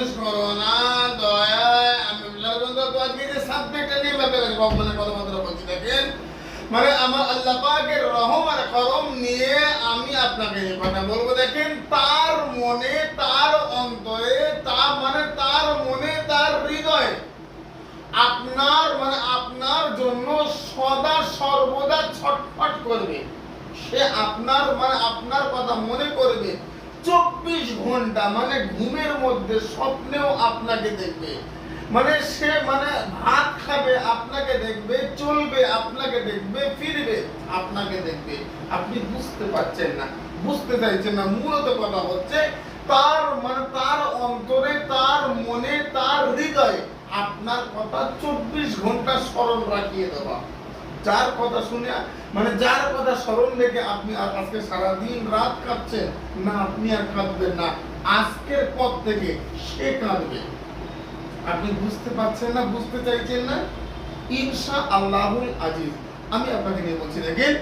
বিশ্বাস করো না দয়ায় আমি সাবজেক্টটা নিয়ে ব্যাপারে ভগবানের কথাবার্তা বলছি, দেখেন? মানে আমার আল্লাহ পাকের রহম আর করম নিয়ে আমি আপনাকে এই কথা বলব, দেখেন, তার মনে, তার অন্তরে, তার মানে তার মনে, তার হৃদয়ে আপনার মানে আপনার জন্য সদা সর্বদা ছটফট করবে। সে আপনার মানে আপনার কথা মনে করবে। চব্বিশ ঘণ্টা মানে ঘুমের মধ্যে স্বপ্নেও আপনাকে দেখবে। মানে সে মানে ভাত খাবে, আপনাকে দেখবে, চলবে, আপনাকে দেখবে, ফিরবে, আপনাকে দেখবে। আপনি বুঝতে পারছেন না, বুঝতে চাইছেন না, মূলত কথা হচ্ছে তার মানে তার অন্তরে, তার মনে, তার হৃদয়ে আপনার কথা চব্বিশ ঘণ্টা স্মরণ রাখিয়ে দেওয়া। যার কথা শুনে মানে যার কথা স্মরণ রেখে আপনি আজকে সারাদিন রাত কাঁদছেন, না, আপনি আর কাঁদবেন না। আজকের পর থেকে সে কাঁদবে। আপনি বুঝতে পারছেন না, বুঝতে চাইছেন না? ইনশা আল্লাহুল আজিজ। আমি আপনাকে নিয়ে বলছি, দেখেন।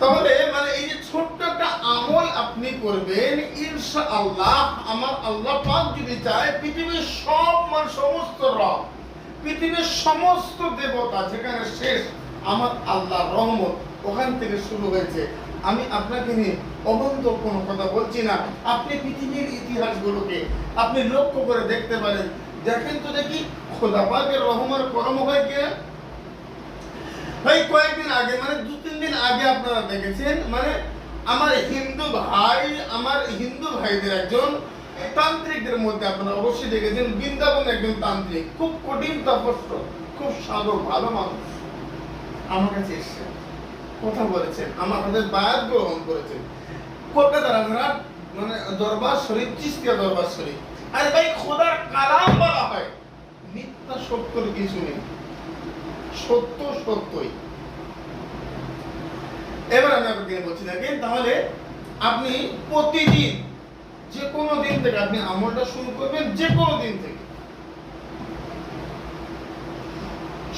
তাহলে মানে এই যে ছোট্ট একটা আমল আপনি করবেন ইনশা আল্লাহ আমার আল্লাহ পাক যদি চায়, পৃথিবীর সব মানে সমস্ত রব, পৃথিবীর সমস্ত দেবতা যেখানে শেষ আমার আল্লাহ রহমত ওখান থেকে শুরু হয়েছে। আমি আপনাকে নিয়ে অবন্ত কোনো কথা বলছি না। আপনি পৃথিবীর ইতিহাসগুলোকে আপনি লক্ষ্য করে দেখতে পারেন। দেখেন তো দেখি, খোদা পাকের রহমান করম হয় কে? ভাই, কয়েকদিন আগে মানে দু, তিন দিন আগে আপনারা দেখেছেন মানে আমার হিন্দু ভাই, আমার হিন্দু ভাইদের একজন তান্ত্রিকদের মধ্যে আপনারা অবশ্যই দেখেছেন, বৃন্দাবন একজন তান্ত্রিক, খুব কঠিন তপস্য, খুব সাধক, ভালো মানুষ। আমার কাছে এসেছেন কথা বলেছেন, আমার হাতে বায়াত গ্রহণ করেছেন। কলকাতা রাজনার মানে দরবার শরীফ, চিস্তিয়া দরবার শরীফ। আরে ভাই, খোদার কালাম বলা হয় মিথ্যা সত্যর কিছু নেই। সত্য, সত্যই। এবার আমি আপনাকে বলছি দেখেন, তাহলে আপনি প্রতিদিন, যে কোনো দিন থেকে আপনি আমলটা শুরু করবেন, যে কোনো দিন থেকে।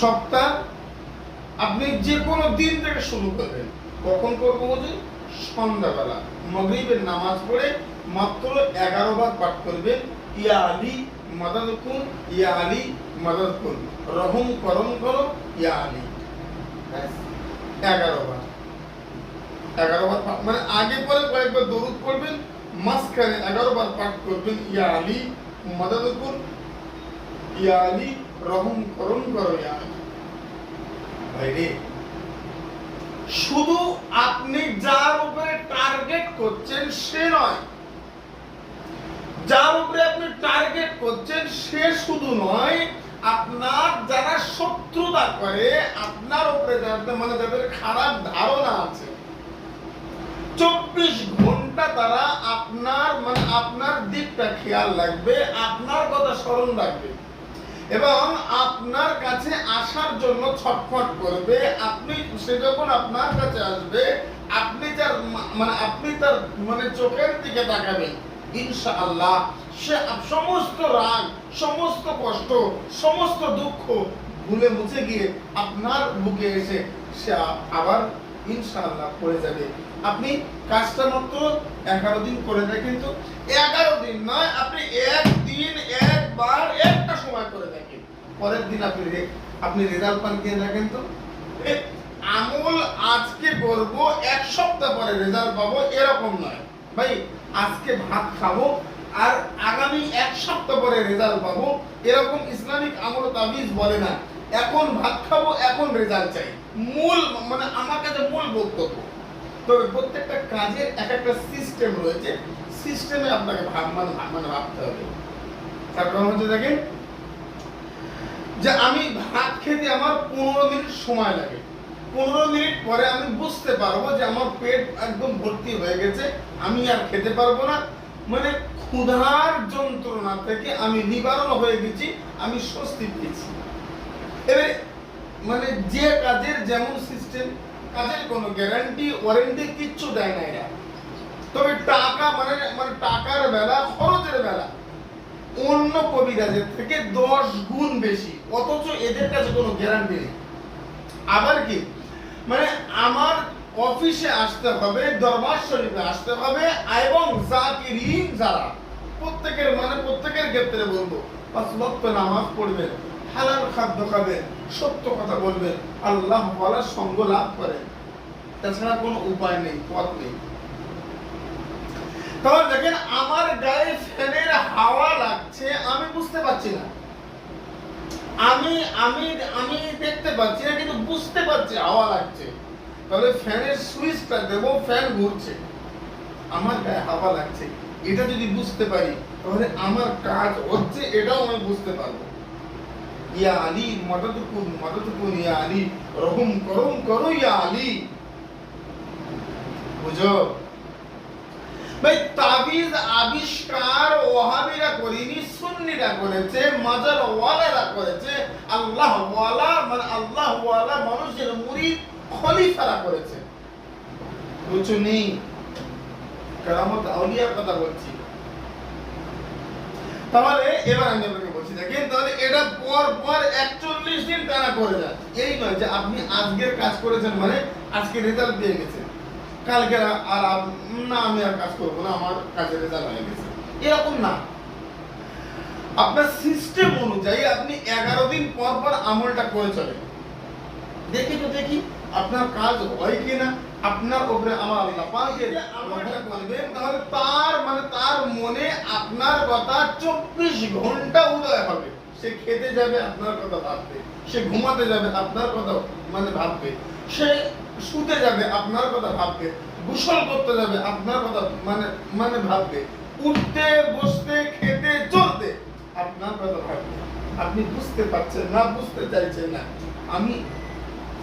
সপ্তাহ আপনি যে কোনো দিন থেকে শুরু করবেন। কখন করব বুঝি সন্ধ্যাবেলা। মগরিবের নামাজ পড়ে মাত্র এগারো বার পাঠ করবেন। ইয়া আলী মাদাদ কুন, ইয়া আলী মাদাদ কুন। রহম করম করো, ইয়া আলী। এগারো বার এগারো বার পাঠ- মানে আগে পরে কয়েকবার দরুদ পড়বেন, মাঝখানে এগারো বার পাঠ করবেন, ইয়া আলী মাদাদ কুন, ইয়া আলী রহম করম করো, ইয়া আলী। ভাইরে। শুধু আপনি যার উপরে টার্গেট করছেন সে নয়। যার উপরে আপনি টার্গেট করছেন সে শুধু নয়, আপনার যারা শত্রুতা করে, আপনার উপরে যাদের মানে যাদের খারাপ ধারণা আছে, চব্বিশ ঘণ্টা তারা আপনার মানে আপনার দিকটা খেয়াল রাখবে, আপনার কথা স্মরণ রাখবে। এবং আপনার কাছে আসার জন্য ছটফট করবে। আপনি সে যখন আপনার কাছে আসবে, আপনি তার মানে আপনি তার মানে চোখের দিকে তাকাবেন। ইনশাআল্লাহ, সে সমস্ত রাগ, সমস্ত কষ্ট, সমস্ত দুঃখ ভুলে মুছে গিয়ে আপনার বুকে এসে সে আবার ইনশাআল্লাহ করে যাবে। আপনি কাজটা মাত্র এগারো দিন করে দেখেন তো এগারো দিন নয়, আপনি একদিন একবার, একটা সময় করে দেখেন। পরের দিন আপনি আপনি রেজাল্ট পান কিনে দেখেন তো আমল আজকে করব, এক সপ্তাহ পরে রেজাল্ট পাবো, এরকম নয়। ভাই, আজকে ভাত খাব, আর আগামী এক সপ্তাহ পরে রেজাল্ট পাবো, এরকম ইসলামিক আমল তাবিজ বলে না। এখন ভাত খাব, এখন রেজাল্ট চাই। মূল মানে আমার কাছে মূল বক্তব্য। তবে প্রত্যেকটা কাজের এক একটা সিস্টেম রয়েছে। সিস্টেমে আপনাকে মানে মানে ভাবতে হবে। তার কারণ হচ্ছে দেখেন, যে আমি ভাত খেতে আমার পনেরো মিনিট সময় লাগে। পনেরো মিনিট পরে আমি বুঝতে পারব যে আমার পেট একদম ভর্তি হয়ে গেছে, আমি আর খেতে পারব না। মানে ক্ষুধার যন্ত্রণা থেকে আমি নিবারণ হয়ে গেছি, আমি স্বস্তি পেয়েছি। মানে যে কাজের যেমন সিস্টেম কাজের কোনো গ্যারান্টি ওয়ারেন্টি কিচ্ছু দেয় না এরা। তবে টাকা মানে মানে টাকার বেলা, খরচের বেলা অন্য কবিরাজের থেকে দশ গুণ বেশি, অথচ এদের কাছে কোনো গ্যারান্টি নেই। আবার কি? মানে আমার অফিসে আসতে হবে, দরবার শরীফে আসতে হবে, এবং জাকিরিন যারা, প্রত্যেকের মানে প্রত্যেকের ক্ষেত্রে বলব, পাঁচ নামাজ পড়বেন, হালাল খাদ্য খাবেন সত্য কথা বলবেন। আল্লাহ বলার সঙ্গ লাভ করেন। তাছাড়া কোনো উপায় নেই, পথ নেই। তাহলে দেখেন, আমার গায়ে ফ্যানের হাওয়া লাগছে, আমি বুঝতে পারছি না। আমি আমি আমি দেখতে পাচ্ছি না, কিন্তু বুঝতে পারছি হাওয়া লাগছে। তাহলে ফ্যানের সুইচটা দেবো, ফ্যান ঘুরছে। আমার গায়ে হাওয়া লাগছে। এটা যদি বুঝতে পারি, তাহলে আমার কাজ হচ্ছে, এটাও আমি বুঝতে পারব। ইয়া আলী মদতকুন মদতকুন ইয়া আলী রহম করম করো ইয়া আলী বুঝো? ভাই, তাবিজ আবিষ্কার ওহাবিরা করেনি, সুন্নিরা করেছে, মাজার ওয়ালারা করেছে, আল্লাহ ওয়ালা মানে আল্লাহ ওয়ালা মানুষের মুরিদ খলিফারা করেছে। বুঝছ নেই কেরামত আউলিয়ার কথা বলছি। তাহলে এবার আমি আপনাকে বলছি, দেখেন তাহলে এটা পর পর একচল্লিশ দিন টানা করে যায়। এই নয় যে আপনি আজকের কাজ করেছেন মানে আজকে রেজাল্ট পেয়ে কালকে আর- না, আমি আর কাজ করব না, আমার কাজের রেজাল্ট হয়ে গেছে। এরকম না। আপনার সিস্টেম অনুযায়ী আপনি এগারো দিন পর পর আমলটা করে চলেন। দেখি তো দেখি। আপনার কাজ হয় কিনা আপনার উপরে আমার আল্লাহ পাক আমলটা তাহলে তার মানে তার মনে আপনার কথা চব্বিশ ঘণ্টা উদয় হবে। সে খেতে যাবে আপনার কথা ভাববে। সে ঘুমাতে যাবে আপনার কথা মানে ভাববে। সে শুতে যাবে আপনার কথা ভাববে। গোসল করতে যাবে আপনার কথা মানে মানে ভাববে। উঠতে বসতে খেতে চলতে আপনার কথা ভাববে। আপনি বুঝতে পারছেন না বুঝতে চাইছেন না। আমি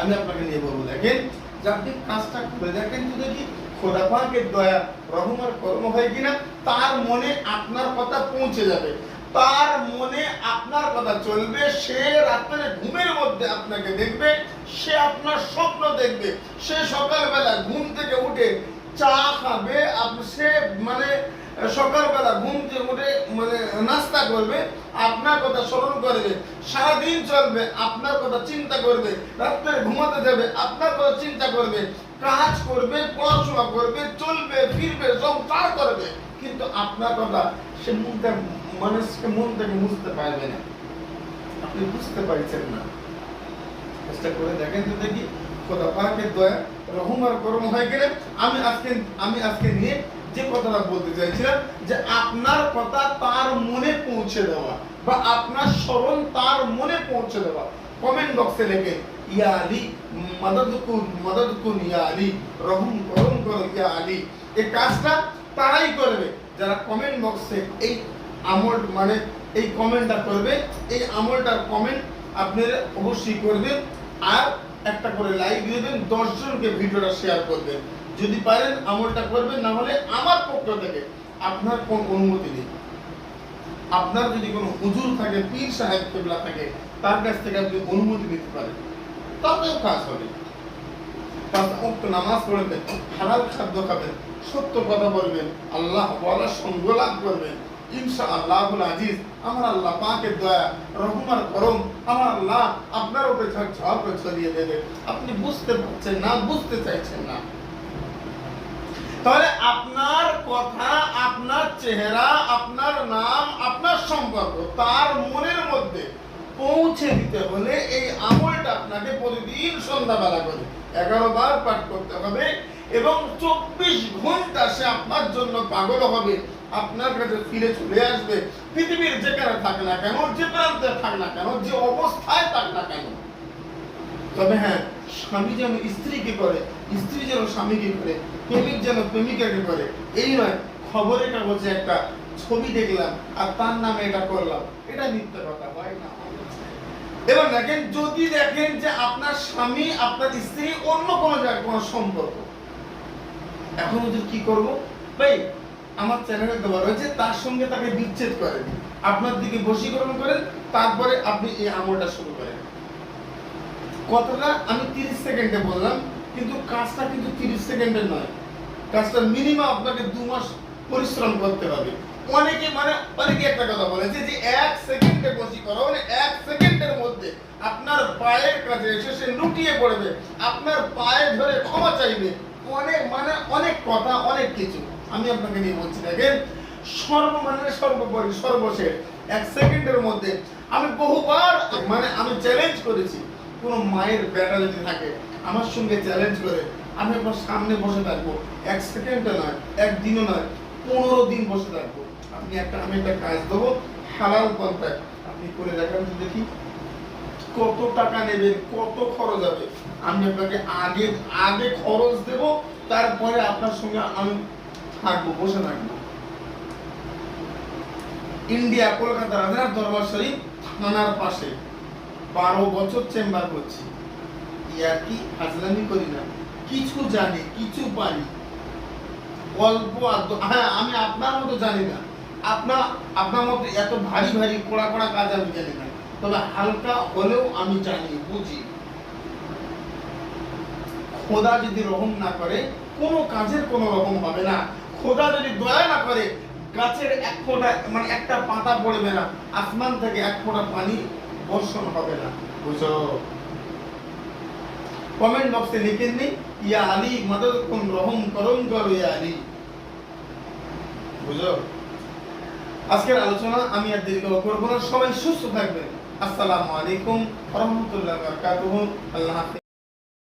আমি আপনাকে নিয়ে বলব, দেখেন, যে আপনি কাজটা করে দেখেন তো দেখি খোদা পাকের দয়া, রহম আর কর্ম হয় কিনা, তার মনে আপনার কথা পৌঁছে যাবে। তার মনে আপনার কথা চলবে, সে রাত্রে ঘুমের মধ্যে আপনাকে দেখবে, সে আপনার স্বপ্ন দেখবে। সে সকালবেলা ঘুম থেকে উঠে চা খাবে সে মানে সকালবেলা ঘুম থেকে উঠে মানে নাস্তা করবে, আপনার কথা স্মরণ করবে সারাদিন চলবে, আপনার কথা চিন্তা করবে রাত্রে ঘুমাতে যাবে, আপনার কথা চিন্তা করবে কাজ করবে, পড়াশোনা করবে, চলবে, ফিরবে, সংসার করবে। কিন্তু আপনার কথা সে মুখ মানুষকে মন থেকে বুঝতে পারবে না। আপনি বুঝতে পারছেন না। চেষ্টা করে দেখেন তো দেখি। খোদা পাকের দয়া, রহম আর করম হয়ে গেলে আমি আজকে আমি আজকে নিয়ে যে কথাটা বলতে চাইছিলাম যে আপনার কথা তার মনে পৌঁছে দেওয়া বা আপনার স্মরণ তার মনে পৌঁছে দেওয়া। কমেন্ট বক্সে লেখেন ইয়া আলী মদদ কুন মদদ কুন ইয়া রহম করম করো ইয়া এই কাজটা তারাই করবে। যারা কমেন্ট বক্সে এই আমল মানে এই কমেন্টটা করবে, এই আমলটার কমেন্ট আপনারা অবশ্যই করবেন। আর একটা করে লাইক দিবেন দশ জনকে ভিডিওটা শেয়ার করবেন। যদি পারেন আমলটা করবেন, না হলে আমার পক্ষ থেকে আপনার কোন অনুমতি নেই। আপনার যদি কোনো হুজুর থাকে, পীর সাহেব কেবলা থাকে, তার কাছ থেকে আপনি অনুমতি নিতে পারেন। তাতেও কাজ হবে। নামাজ পড়বেন খাদ্য খাবেন, সত্য কথা বলবেন, আল্লাহ বলার সঙ্গ লাভ করবেন। ইনশা আল্লাহুল আজিজ, আমার আল্লাহ পাকের দয়া রহমার করম আমার আল্লাহ আপনার উপরে ঝড় ছড়িয়ে দেবে। আপনি বুঝতে পারছেন না, বুঝতে চাইছেন না। তাহলে আপনার কথা, আপনার চেহারা, আপনার নাম, আপনার সম্পর্ক, তার মনের মধ্যে পৌঁছে দিতে হলে এই আমলটা আপনাকে প্রতিদিন সন্ধ্যাবেলা করে এগারো বার পাঠ করতে হবে এবং চব্বিশ ঘণ্টা সে আপনার জন্য পাগল হবে, আপনার কাছে ফিরে চলে আসবে। পৃথিবীর যেখানে থাক না কেন, যে প্রান্তে থাক না কেন, যে অবস্থায় থাক না কেন। তবে হ্যাঁ স্বামী যেন স্ত্রীকে করে? স্ত্রী যেন স্বামীকে করে প্রেমিক যেন প্রেমিকাকে করে এই নয়, খবরের কাগজে একটা ছবি দেখলাম আর তার নামে এটা করলাম। এটা মিথ্যা কথা, হয় না। এবার দেখেন, যদি দেখেন যে আপনার স্বামী, আপনার স্ত্রী অন্য কোনো জায়গায় কোনো সম্পর্ক, এখন ওদের কি করব? ভাই, আমার চ্যানেলে দেওয়া রয়েছে, তার সঙ্গে তাকে বিচ্ছেদ করেন। আপনার দিকে বশীকরণ করেন, তারপরে আপনি এই আমলটা শুরু করেন। কথাটা আমি তিরিশ সেকেন্ডে বললাম কিন্তু কাজটা কিন্তু তিরিশ সেকেন্ডের নয়। কাজটা মিনিমাম আপনাকে দু মাস পরিশ্রম করতে হবে। অনেকে মানে অনেকে একটা কথা বলেছে যে এক সেকেন্ডে বসি করো মানে এক সেকেন্ডের মধ্যে আপনার পায়ের কাছে এসে সে লুটিয়ে পড়বে। আপনার পায়ে ধরে ক্ষমা চাইবে। অনেক মানে অনেক কথা, অনেক কিছু। আমি আপনাকে নিয়ে বলছি, দেখেন সর্ব মানে সর্বোপরি, সর্বশেষ এক সেকেন্ডের মধ্যে আমি বহুবার মানে আমি চ্যালেঞ্জ করেছি, কোনো মায়ের বেটা যদি থাকে আমার সঙ্গে চ্যালেঞ্জ করে, আমি আপনার সামনে বসে থাকব। এক সেকেন্ডে নয়, একদিনও নয়, পনেরো দিন বসে থাকব। আপনি একটা, আমি একটা কাজ দেবো, হালাল পন্থায় আপনি করে দেখান তো দেখি, কত টাকা নেবেন, কত খরচ হবে। আমি আপনাকে আগে আগে খরচ দেব, তারপরে আপনার সঙ্গে আমি থাকব, বসে থাকব। ইন্ডিয়া, কলকাতা রাজার দরবার শরীফ, থানার পাশে। বারো বছর চেম্বার করছি। করি না। কিছু জানি, কিছু পারি। আদ্য হ্যাঁ আমি আপনার মতো জানি না। আপনার মতো এত ভারী ভারী কাজ আমি জানি না। তবে হালকা হলেও আমি জানি, বুঝি। খোদা যদি রহম না করে, কোনো কাজের কোনো রকম হবে না। খোদা যদি দয়া না করে, গাছের এক ফোঁটা মানে একটা পাতা পড়বে না। আসমান থেকে এক ফোঁটা পানি বর্ষণ হবে না। বুঝো কমেন্ট বক্সে লিখেন নি, ইয়া আলী কোন রহম করম কর ইয়া আলী। বুঝো আজকের আলোচনা আমি আর দীর্ঘ করব না। সবাই সুস্থ থাকবেন। আসসালামু আলাইকুম রহমতুল্লাহ বারকাতুহু। আল্লাহ